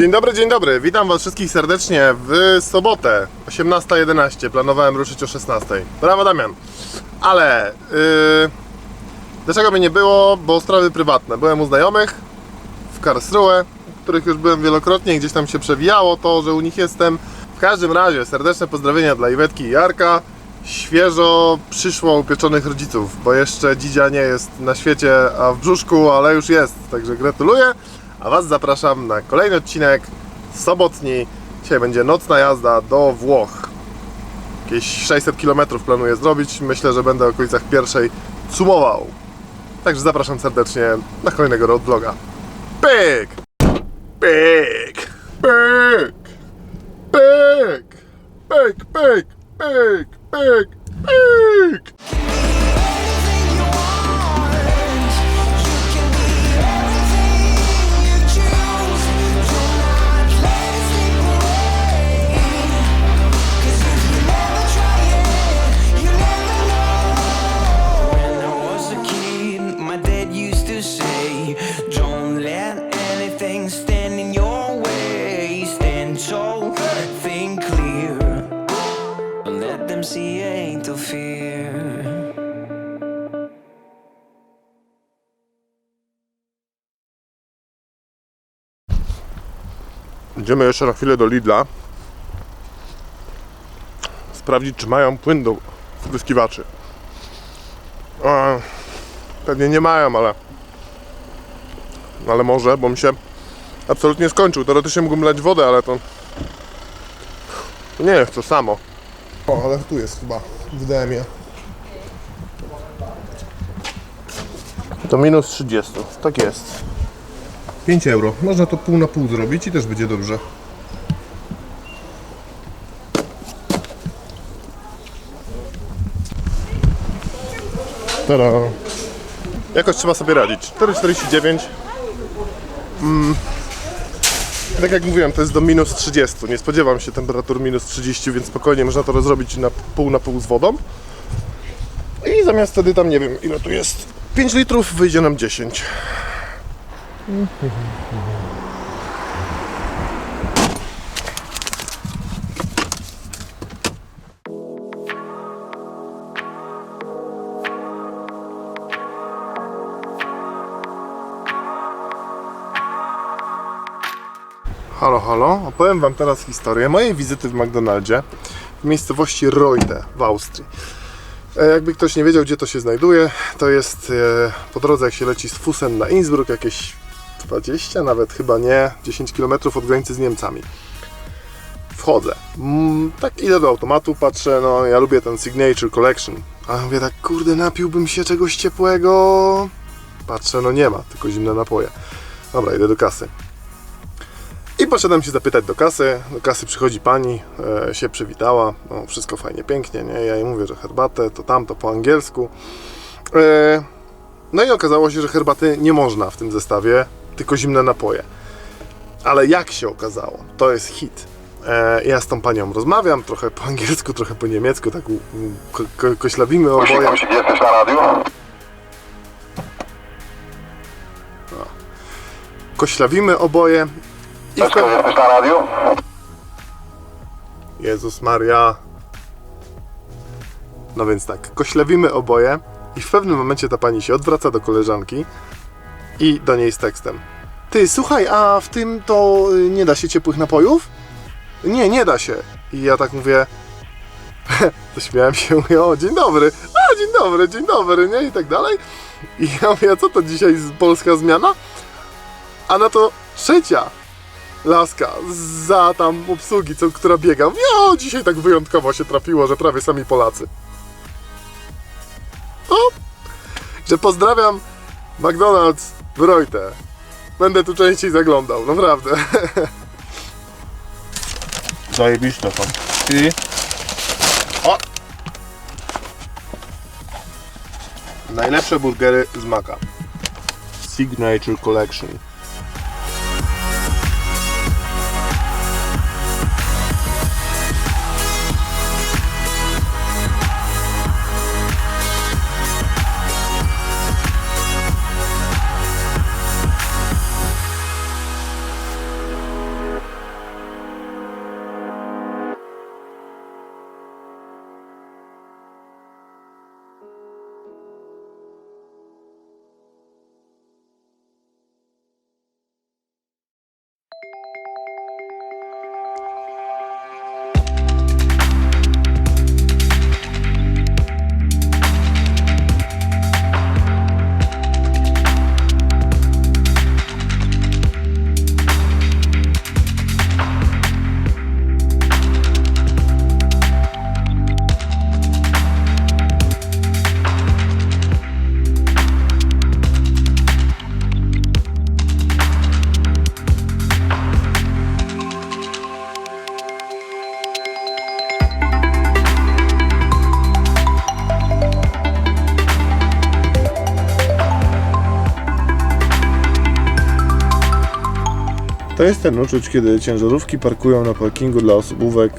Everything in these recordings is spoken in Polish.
Dzień dobry, dzień dobry. Witam Was wszystkich serdecznie w sobotę 18.11. Planowałem ruszyć o 16.00. Brawo Damian. Ale yy, dlaczego mnie nie było? Bo sprawy prywatne. Byłem u znajomych w Karlsruhe, których już byłem wielokrotnie. Gdzieś tam się przewijało to, że u nich jestem. W każdym razie serdeczne pozdrowienia dla Iwetki i Jarka. Świeżo przyszło upieczonych rodziców, bo jeszcze dzidzia nie jest na świecie, a w brzuszku, ale już jest. Także gratuluję. A Was zapraszam na kolejny odcinek sobotni. Dzisiaj będzie nocna jazda do Włoch. Jakieś 600 km planuję zrobić. Myślę, że będę w okolicach pierwszej cumował. Także zapraszam serdecznie na kolejnego road vloga. Pyk! Pyk! Pyk! Pyk! Pyk, pyk, pyk, pyk, pyk! Idziemy jeszcze na chwilę do Lidla. Sprawdzić, czy mają płyn do spryskiwaczy. Pewnie nie mają, ale. Ale może, bo mi się absolutnie skończył. Teoretycznie mógłbym lać wodę, ale to. to nie jest to samo. O, ale tu jest chyba w DM-ie. To minus 30. Tak jest. 5 euro. Można to pół na pół zrobić i też będzie dobrze. Tada. Jakoś trzeba sobie radzić. 4,49. Mm. Tak jak mówiłem, to jest do minus 30. Nie spodziewam się temperatur minus 30, więc spokojnie można to rozrobić na pół na pół z wodą. I zamiast wtedy tam nie wiem ile tu jest. 5 litrów wyjdzie nam 10. Halo, halo. Opowiem Wam teraz historię mojej wizyty w McDonaldzie w miejscowości Reutte w Austrii. E, Jakby ktoś nie wiedział, gdzie to się znajduje, to jest e, po drodze, jak się leci z Fusen na Innsbruck, jakieś 20, nawet chyba nie, 10 km od granicy z Niemcami. Wchodzę. Mm, tak idę do automatu, patrzę, no ja lubię ten Signature Collection. A mówię tak, kurde, napiłbym się czegoś ciepłego. Patrzę, no nie ma, tylko zimne napoje. Dobra, idę do kasy. I poszedłem się zapytać do kasy. Do kasy przychodzi pani, e, się przywitała. No, wszystko fajnie, pięknie, nie? Ja jej mówię, że herbatę, to tamto po angielsku. E, no i okazało się, że herbaty nie można w tym zestawie, tylko zimne napoje. Ale jak się okazało, to jest hit. E, ja z tą panią rozmawiam, trochę po angielsku, trochę po niemiecku, tak u- ko, ko, koślawimy oboje. Musik, jesteś na radiu? Koślawimy oboje. I Leszko, pe- jesteś na radiu? Jezus Maria. No więc tak, koślewimy oboje i w pewnym momencie ta pani się odwraca do koleżanki i do niej z tekstem. Ty, słuchaj, a w tym to y, nie da się ciepłych napojów? Nie, nie da się. I ja tak mówię, to śmiałem się, mówię, o, dzień dobry, a, dzień dobry, dzień dobry, nie, i tak dalej. I ja mówię, a co to dzisiaj polska zmiana? A na to trzecia laska za tam obsługi, co, która biega. Mówi, o, dzisiaj tak wyjątkowo się trafiło, że prawie sami Polacy. No, że pozdrawiam McDonald's Reutte. Będę tu częściej zaglądał, naprawdę. Zajebiste są. I... O! Najlepsze burgery z Maka. Signature Collection. To jest ten uczuć, kiedy ciężarówki parkują na parkingu dla osobówek.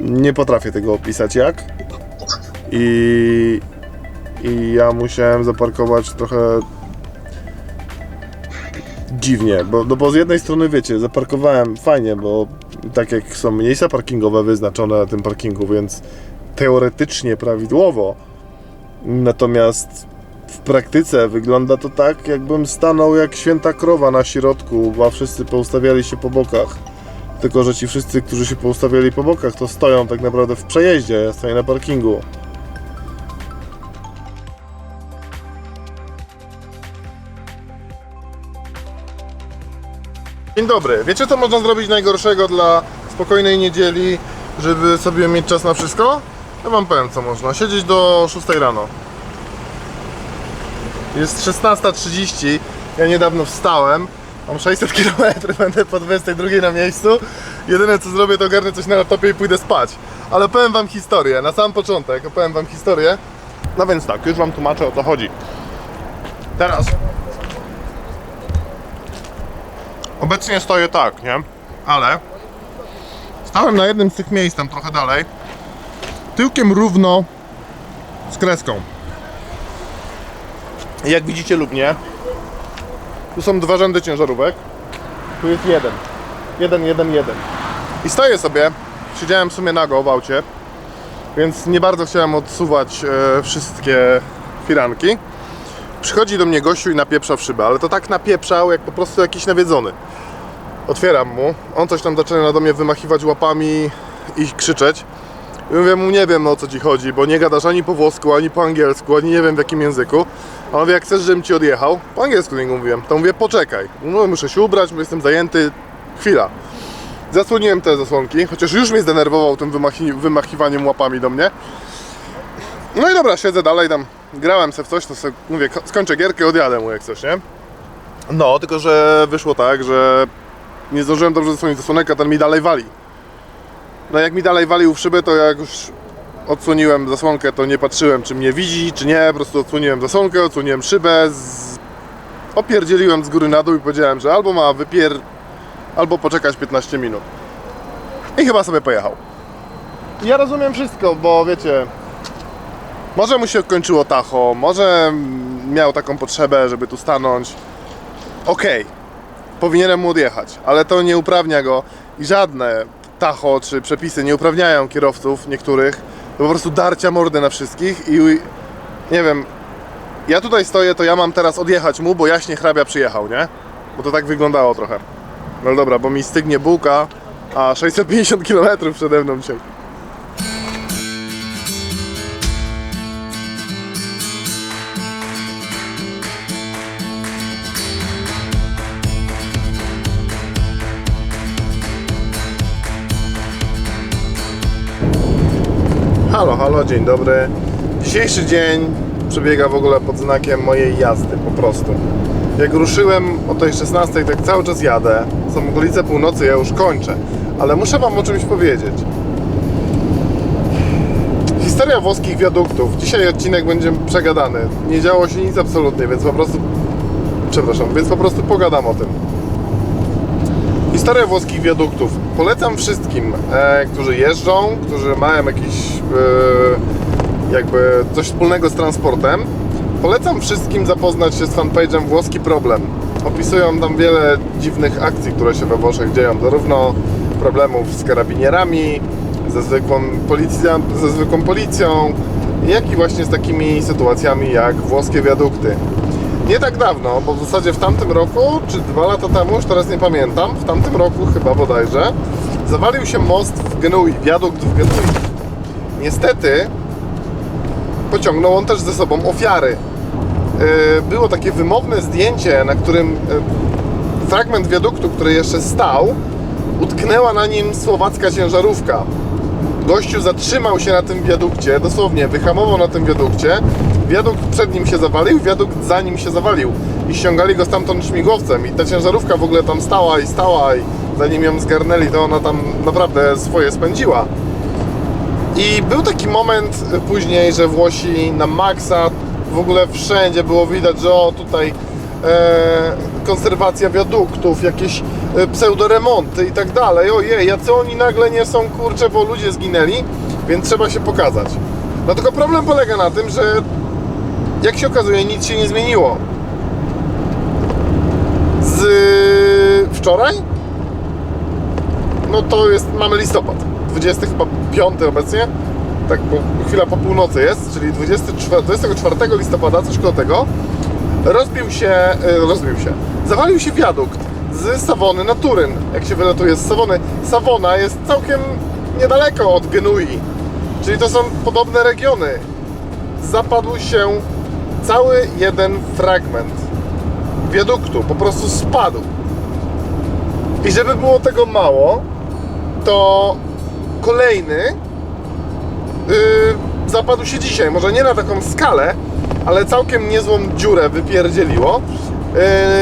Nie potrafię tego opisać jak. I, i ja musiałem zaparkować trochę dziwnie, bo, no bo z jednej strony wiecie, zaparkowałem fajnie, bo tak jak są miejsca parkingowe wyznaczone na tym parkingu, więc teoretycznie prawidłowo. Natomiast w praktyce wygląda to tak, jakbym stanął jak święta krowa na środku, a wszyscy poustawiali się po bokach. Tylko, że ci wszyscy, którzy się poustawiali po bokach, to stoją tak naprawdę w przejeździe, ja stoję na parkingu. Dzień dobry. Wiecie co można zrobić najgorszego dla spokojnej niedzieli, żeby sobie mieć czas na wszystko? Ja wam powiem co można. Siedzieć do 6 rano. Jest 16.30, ja niedawno wstałem, mam 600 km, będę po 22 na miejscu. Jedyne co zrobię to ogarnę coś na laptopie i pójdę spać. Ale powiem wam historię, na sam początek opowiem wam historię. No więc tak, już wam tłumaczę o co chodzi. Teraz Obecnie stoję tak, nie? Ale stałem na jednym z tych miejsc tam trochę dalej. Tyłkiem równo z kreską. Jak widzicie lub nie, tu są dwa rzędy ciężarówek. Tu jest jeden. Jeden, jeden, jeden. I stoję sobie. Siedziałem w sumie nago w aucie, więc nie bardzo chciałem odsuwać e, wszystkie firanki. Przychodzi do mnie gościu i napieprza w szybę, ale to tak napieprzał, jak po prostu jakiś nawiedzony. Otwieram mu, on coś tam zaczyna do mnie wymachiwać łapami i krzyczeć. I mówię mu, nie wiem o co ci chodzi, bo nie gadasz ani po włosku, ani po angielsku, ani nie wiem w jakim języku. A on mówi, jak chcesz, żebym ci odjechał? Po angielsku niego mówiłem. To mówię, poczekaj. No, muszę się ubrać, bo jestem zajęty. Chwila. Zasłoniłem te zasłonki, chociaż już mnie zdenerwował tym wymachi wymachiwaniem łapami do mnie. No i dobra, siedzę dalej tam, grałem se w coś, to sobie mówię, ko- skończę gierkę, odjadę mu jak coś, nie? No, tylko że wyszło tak, że nie zdążyłem dobrze zasłonić zasłonek, a ten mi dalej wali. No jak mi dalej walił w szybę, to jak już odsłoniłem zasłonkę, to nie patrzyłem, czy mnie widzi, czy nie, po prostu odsłoniłem zasłonkę, odsłoniłem szybę, z... opierdzieliłem z góry na dół i powiedziałem, że albo ma wypier... albo poczekać 15 minut. I chyba sobie pojechał. Ja rozumiem wszystko, bo wiecie, może mu się kończyło tacho, może miał taką potrzebę, żeby tu stanąć. Okej, powinienem mu odjechać, ale to nie uprawnia go i żadne tacho czy przepisy nie uprawniają kierowców niektórych do po prostu darcia mordy na wszystkich i nie wiem, ja tutaj stoję, to ja mam teraz odjechać mu, bo jaśnie hrabia przyjechał, nie? Bo to tak wyglądało trochę. No dobra, bo mi stygnie bułka, a 650 km przede mną dzisiaj. Dzień dobry. Dzisiejszy dzień przebiega w ogóle pod znakiem mojej jazdy, po prostu. Jak ruszyłem o tej 16, tak cały czas jadę. Są okolice północy, ja już kończę. Ale muszę Wam o czymś powiedzieć. Historia włoskich wiaduktów. Dzisiaj odcinek będzie przegadany. Nie działo się nic absolutnie, więc po prostu... Przepraszam, więc po prostu pogadam o tym. Historia włoskich wiaduktów. Polecam wszystkim, e, którzy jeżdżą, którzy mają jakiś e, jakby coś wspólnego z transportem. Polecam wszystkim zapoznać się z fanpage'em Włoski Problem. Opisują tam wiele dziwnych akcji, które się we Włoszech dzieją, zarówno problemów z karabinierami, ze zwykłą, policja, ze zwykłą policją, jak i właśnie z takimi sytuacjami jak włoskie wiadukty. Nie tak dawno, bo w zasadzie w tamtym roku, czy dwa lata temu, już teraz nie pamiętam, w tamtym roku chyba bodajże, zawalił się most w Genui, wiadukt w Genui. Niestety pociągnął on też ze sobą ofiary. Yy, Było takie wymowne zdjęcie, na którym yy, fragment wiaduktu, który jeszcze stał, utknęła na nim słowacka ciężarówka. Gościu zatrzymał się na tym wiadukcie, dosłownie wyhamował na tym wiadukcie. Wiadukt przed nim się zawalił, wiadukt za nim się zawalił. I ściągali go stamtąd śmigłowcem. I ta ciężarówka w ogóle tam stała i stała. I zanim ją zgarnęli, to ona tam naprawdę swoje spędziła. I był taki moment później, że Włosi na maksa w ogóle wszędzie było widać, że o tutaj e, konserwacja wiaduktów, jakieś e, pseudoremonty i tak dalej. Ojej, jacy oni nagle nie są, kurczę, bo ludzie zginęli, więc trzeba się pokazać. No tylko problem polega na tym, że jak się okazuje, nic się nie zmieniło. Z wczoraj? No to jest, mamy listopad. 20 chyba 5 obecnie. Tak, bo chwila po północy jest, czyli 24, 24 listopada, coś koło tego. Rozbił się, e, rozbił się, zawalił się wiadukt z Sawony na Turyn. Jak się wylatuje z Sawony. Sawona jest całkiem niedaleko od Genui. Czyli to są podobne regiony. Zapadł się cały jeden fragment wiaduktu, po prostu spadł. I żeby było tego mało, to kolejny yy, zapadł się dzisiaj. Może nie na taką skalę, ale całkiem niezłą dziurę wypierdzieliło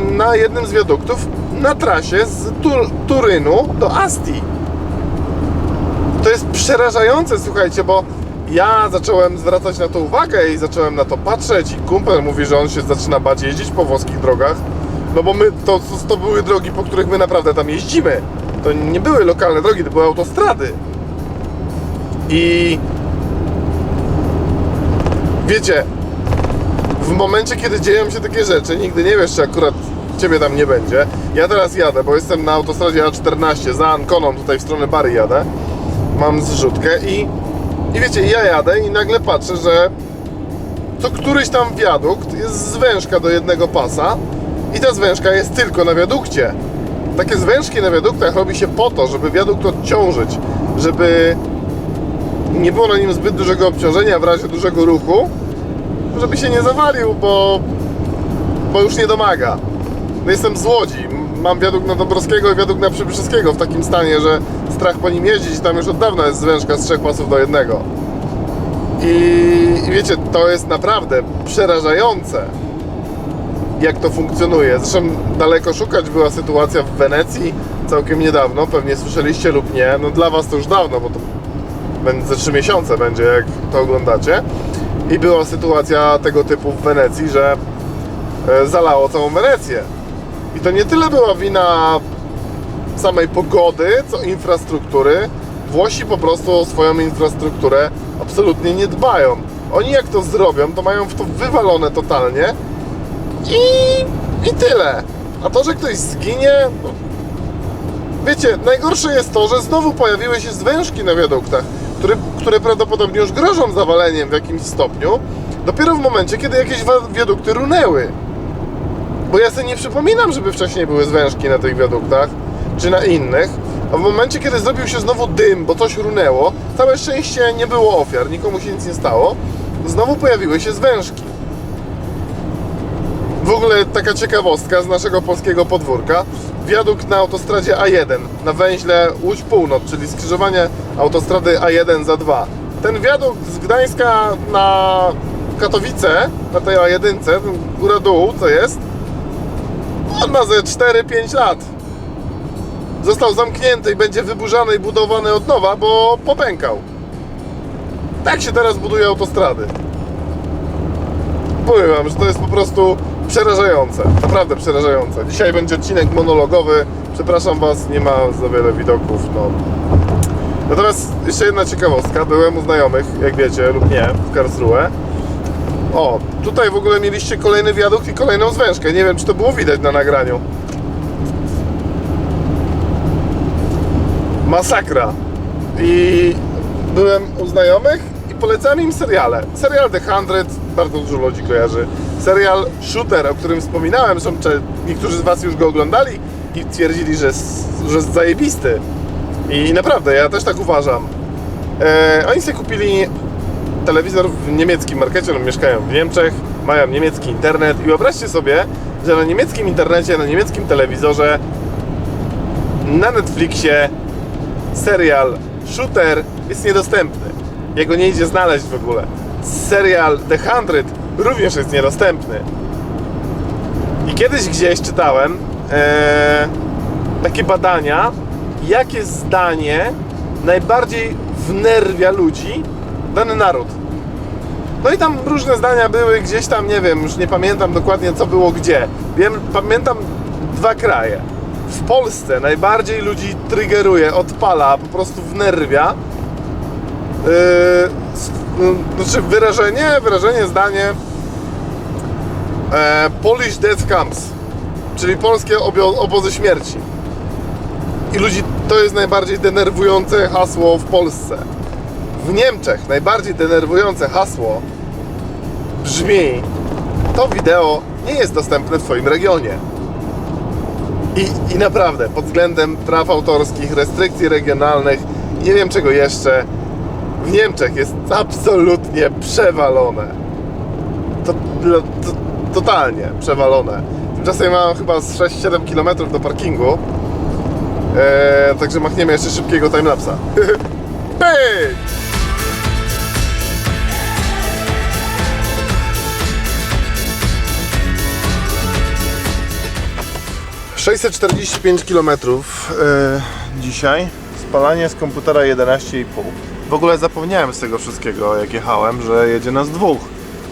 yy, na jednym z wiaduktów na trasie z Tur- Turynu do Asti. To jest przerażające, słuchajcie, bo ja zacząłem zwracać na to uwagę i zacząłem na to patrzeć i kumpel mówi, że on się zaczyna bać jeździć po włoskich drogach, no bo my, to, to były drogi, po których my naprawdę tam jeździmy. To nie były lokalne drogi, to były autostrady. I wiecie, w momencie, kiedy dzieją się takie rzeczy, nigdy nie wiesz, czy akurat ciebie tam nie będzie. Ja teraz jadę, bo jestem na autostradzie A14, za Ankoną, tutaj w stronę Bary jadę. Mam zrzutkę i, i wiecie, ja jadę i nagle patrzę, że co któryś tam wiadukt jest zwężka do jednego pasa i ta zwężka jest tylko na wiadukcie. Takie zwężki na wiaduktach robi się po to, żeby wiadukt odciążyć, żeby nie było na nim zbyt dużego obciążenia w razie dużego ruchu, żeby się nie zawalił, bo, bo już nie domaga. No jestem z Łodzi, mam wiadukt na Dąbrowskiego i wiadukt na Przybyszewskiego w takim stanie, że strach po nim jeździć, tam już od dawna jest zwężka z trzech pasów do jednego. I, I wiecie, to jest naprawdę przerażające, jak to funkcjonuje. Zresztą daleko szukać była sytuacja w Wenecji całkiem niedawno, pewnie słyszeliście lub nie. No dla Was to już dawno, bo to ze 3 miesiące będzie, jak to oglądacie. I była sytuacja tego typu w Wenecji, że e, zalało całą Wenecję. I to nie tyle była wina samej pogody, co infrastruktury. Włosi po prostu o swoją infrastrukturę absolutnie nie dbają. Oni jak to zrobią, to mają w to wywalone totalnie i, i tyle. A to, że ktoś zginie, no, wiecie, najgorsze jest to, że znowu pojawiły się zwężki na wiaduktach, które, które prawdopodobnie już grożą zawaleniem w jakimś stopniu, dopiero w momencie, kiedy jakieś wiadukty runęły. Bo ja sobie nie przypominam, żeby wcześniej były zwężki na tych wiaduktach, czy na innych. A w momencie, kiedy zrobił się znowu dym, bo coś runęło, całe szczęście nie było ofiar, nikomu się nic nie stało, znowu pojawiły się zwężki. W ogóle taka ciekawostka z naszego polskiego podwórka. Wiadukt na autostradzie A1 na węźle Łódź Północ, czyli skrzyżowanie autostrady A1 za 2. Ten wiadukt z Gdańska na Katowice, na tej A1, ten góra-dół, co jest, on ma ze 4-5 lat. Został zamknięty i będzie wyburzany i budowany od nowa, bo popękał. Tak się teraz buduje autostrady. Powiem wam, że to jest po prostu przerażające. Naprawdę przerażające. Dzisiaj będzie odcinek monologowy. Przepraszam was, nie ma za wiele widoków. No. Natomiast jeszcze jedna ciekawostka. Byłem u znajomych, jak wiecie, lub nie, w Karlsruhe. O, tutaj w ogóle mieliście kolejny wiadukt i kolejną zwężkę. Nie wiem, czy to było widać na nagraniu. Masakra. I byłem u znajomych i polecałem im seriale. Serial The 100, bardzo dużo ludzi kojarzy. Serial Shooter, o którym wspominałem, cze- niektórzy z Was już go oglądali i twierdzili, że że jest zajebisty. I naprawdę, ja też tak uważam. E, oni sobie kupili telewizor w niemieckim markecie, no, mieszkają w Niemczech, mają niemiecki internet i wyobraźcie sobie, że na niemieckim internecie, na niemieckim telewizorze na Netflixie serial Shooter jest niedostępny. Jego nie idzie znaleźć w ogóle. Serial The 100 również jest niedostępny. I kiedyś gdzieś czytałem e, takie badania, jakie zdanie najbardziej wnerwia ludzi dany naród. No i tam różne zdania były, gdzieś tam, nie wiem, już nie pamiętam dokładnie co było gdzie. Wiem, pamiętam dwa kraje. W Polsce najbardziej ludzi triggeruje, odpala, po prostu wnerwia. Yy, yy, znaczy wyrażenie, wyrażenie, zdanie e, Polish Death Camps, czyli polskie obio- obozy śmierci. I ludzi to jest najbardziej denerwujące hasło w Polsce. W Niemczech najbardziej denerwujące hasło brzmi to wideo nie jest dostępne w Twoim regionie. I, I naprawdę, pod względem praw autorskich, restrykcji regionalnych, nie wiem czego jeszcze, w Niemczech jest absolutnie przewalone. To, to, totalnie przewalone. Tymczasem mam chyba z 6-7 km do parkingu. Eee, także machniemy jeszcze szybkiego timelapsa. Pyk! 645 km e, dzisiaj. Spalanie z komputera 11,5. W ogóle zapomniałem z tego wszystkiego, jak jechałem, że jedzie nas dwóch.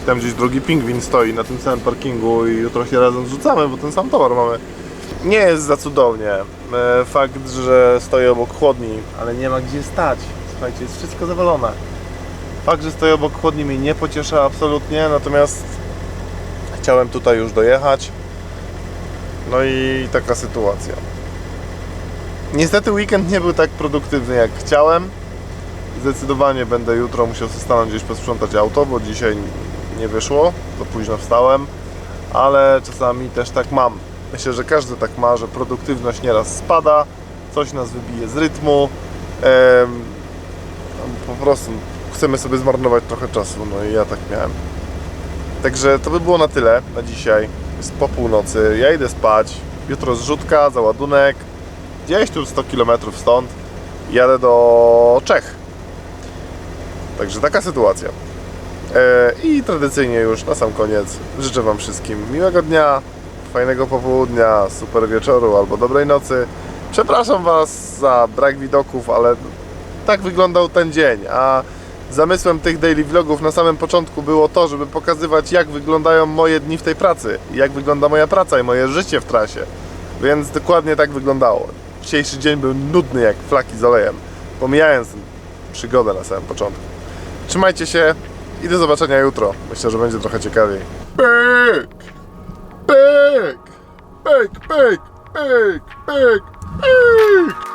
Tam gdzieś drugi pingwin stoi na tym samym parkingu i jutro się razem zrzucamy, bo ten sam towar mamy. Nie jest za cudownie. E, Fakt, że stoję obok chłodni, ale nie ma gdzie stać. Słuchajcie, jest wszystko zawalone. Fakt, że stoję obok chłodni mnie nie pociesza absolutnie, natomiast chciałem tutaj już dojechać. No i taka sytuacja. Niestety weekend nie był tak produktywny jak chciałem. Zdecydowanie będę jutro musiał sobie stanąć gdzieś posprzątać auto, bo dzisiaj nie wyszło, to późno wstałem, ale czasami też tak mam. Myślę, że każdy tak ma, że produktywność nieraz spada, coś nas wybije z rytmu. po prostu chcemy sobie zmarnować trochę czasu, no i ja tak miałem. Także to by było na tyle na dzisiaj. Jest po północy, ja idę spać. Jutro zrzutka, załadunek. Gdzieś tu 100 km stąd. Jadę do Czech. Także taka sytuacja. E, I tradycyjnie już na sam koniec życzę Wam wszystkim miłego dnia, fajnego popołudnia, super wieczoru albo dobrej nocy. Przepraszam Was za brak widoków, ale tak wyglądał ten dzień. A zamysłem tych daily vlogów na samym początku było to, żeby pokazywać jak wyglądają moje dni w tej pracy, jak wygląda moja praca i moje życie w trasie. Więc dokładnie tak wyglądało. Dzisiejszy dzień był nudny jak flaki z olejem, pomijając przygodę na samym początku. Trzymajcie się i do zobaczenia jutro. Myślę, że będzie trochę ciekawiej. Pyk! Pyk! Pyk, pyk, pyk, pyk, pyk!